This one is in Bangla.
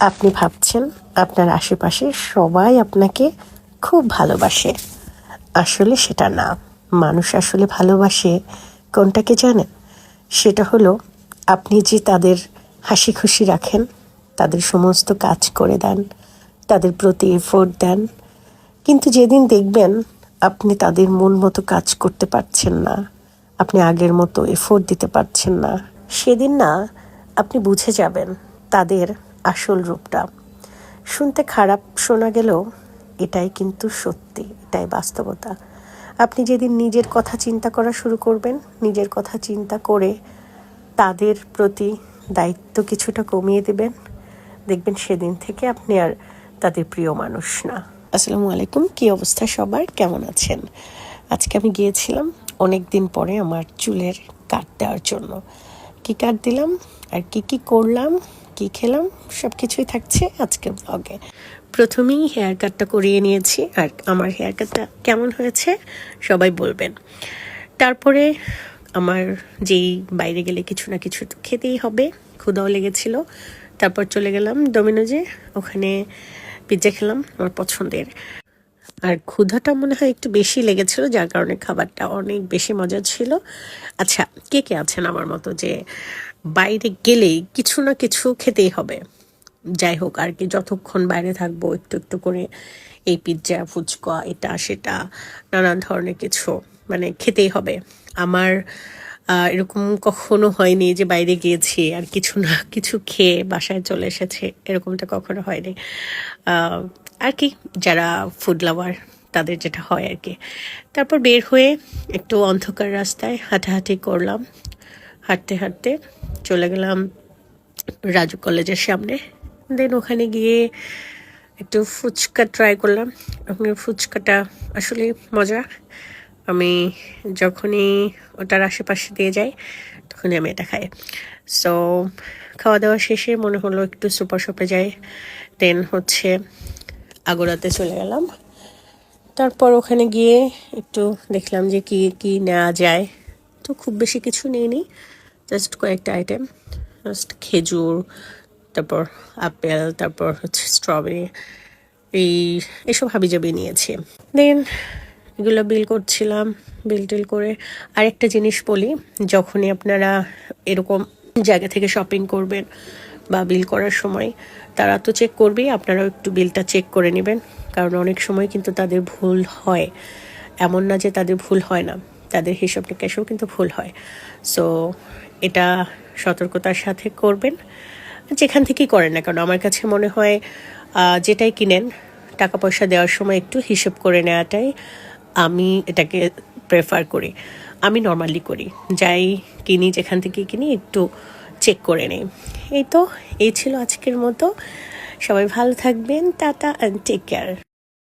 আপনি ভাবছেন আপনার আশেপাশে সবাই আপনাকে খুব ভালোবাসে। আসলে সেটা না। মানুষ আসলে ভালোবাসে, কোনটাকে জানেন? সেটা হলো, আপনি যে তাদের হাসি খুশি রাখেন, তাদের সমস্ত কাজ করে দেন, তাদের প্রতি এফোর্ট দেন, কিন্তু যেদিন দেখবেন আপনি তাদের মন মতো কাজ করতে পারছেন না, আপনি আগের মতো এফোর্ট দিতে পারছেন না, সেদিন না আপনি বুঝে যাবেন তাদের আসল রূপটা। শুনতে খারাপ শোনা গেলেও এটাই কিন্তু সত্যি, এটাই বাস্তবতা। আপনি যেদিন নিজের কথা চিন্তা করা শুরু করবেন, নিজের কথা চিন্তা করে তাদের প্রতি দায়িত্ব কিছুটা কমিয়ে দেবেন। দেখবেন সেদিন থেকে আপনি আর তাদের প্রিয় মানুষ না। আসসালামু আলাইকুম, কি অবস্থা সবার? কেমন আছেন? আজকে আমি গিয়েছিলাম অনেক দিন পরে আমার চুলের কাট দেওয়ার জন্য। কি কাট দিলাম আর কি কি করলাম, কি খেলাম সব কিছুই থাকছে আজকের ব্লগে প্রথমেই হেয়ার কাটটা করিয়ে নিয়েছি আর আমার হেয়ার কাটটা কেমন হয়েছে সবাই বলবেন। তারপরে আমার যেই বাইরে গেলে কিছু না কিছু খেতেই হবে ক্ষুদাও লেগেছিল। তারপর চলে গেলাম ডোমিনোজে ওখানে পিৎজা খেলাম আমার পছন্দের। আর ক্ষুধাটা মনে হয় একটু বেশি লেগেছিল, যার কারণে খাবারটা অনেক বেশি মজা ছিল। আচ্ছা কে কে আছেন আমার মতো যে বাইরে গেলেই কিছু না কিছু খেতেই হবে? যাই হোক, আর কি, যতক্ষণ বাইরে থাকব, একটু একটু করে এই পিৎজা, ফুচকা, এটা, সেটা, নানান ধরনের কিছু মানে খেতেই হবে। আমার এরকম কখনো হয়নি যে বাইরে গিয়েছি আর কিছু না, কিছু খেয়ে বাসায় চলে এসেছে, এরকমটা কখনো হয়নি। আর কি, যারা ফুড লাভার তাদের যেটা হয় আর কি। তারপর বের হয়ে একটু অন্ধকার রাস্তায় হাঁটাহাঁটি করলাম। হাঁটতে হাঁটতে চলে গেলাম রাজু কলেজের সামনে। দেন ওখানে গিয়ে একটু ফুচকা ট্রাই করলাম। ওখানে ফুচকাটা আসলে মজা আমি যখনই ওটার আশেপাশে দিয়ে যাই, তখনই আমি এটা খাই। সো খাওয়া দাওয়া শেষে মনে হলো একটু সুপার শপে যাই। দেন হচ্ছে আগোড়াতে চলে গেলাম। তারপর ওখানে গিয়ে একটু দেখলাম যে কি কি নেওয়া যায়। তো খুব বেশি কিছু নিইনি জাস্ট কয়েকটা আইটেম জাস্ট খেজুর, তারপর আপেল, তারপর হচ্ছে স্ট্রবেরি এই, এসব হাবিজাবি নিয়েছি। দেন এগুলো বিল করছিলাম বিল টিল করে আরেকটা জিনিস বলি, যখনই আপনারা এরকম জায়গা থেকে শপিং করবেন বা বিল করার সময়, তারা তো চেক করবেই, আপনারাও একটু বিলটা চেক করে নেবেন, কারণ অনেক সময় কিন্তু তাদের ভুল হয়। এমন না যে তাদের ভুল হয় না, তাদের হিসাব নিকাশেও কিন্তু ভুল হয়। সো এটা সতর্কতার সাথে করবেন, যেখান থেকেই করেন না কারণ আমার কাছে মনে হয় যেটাই কিনেন, টাকা পয়সা দেওয়ার সময় একটু হিসেব করে নেওয়াটাই আমি এটাকে প্রেফার করি। আমি নর্মালি করি। যাই কিনি, যেখান থেকে কিনি, একটু চেক করে নিই। এই তো, এই ছিল আজকের মতো। সবাই ভালো থাকবেন। Tata and take care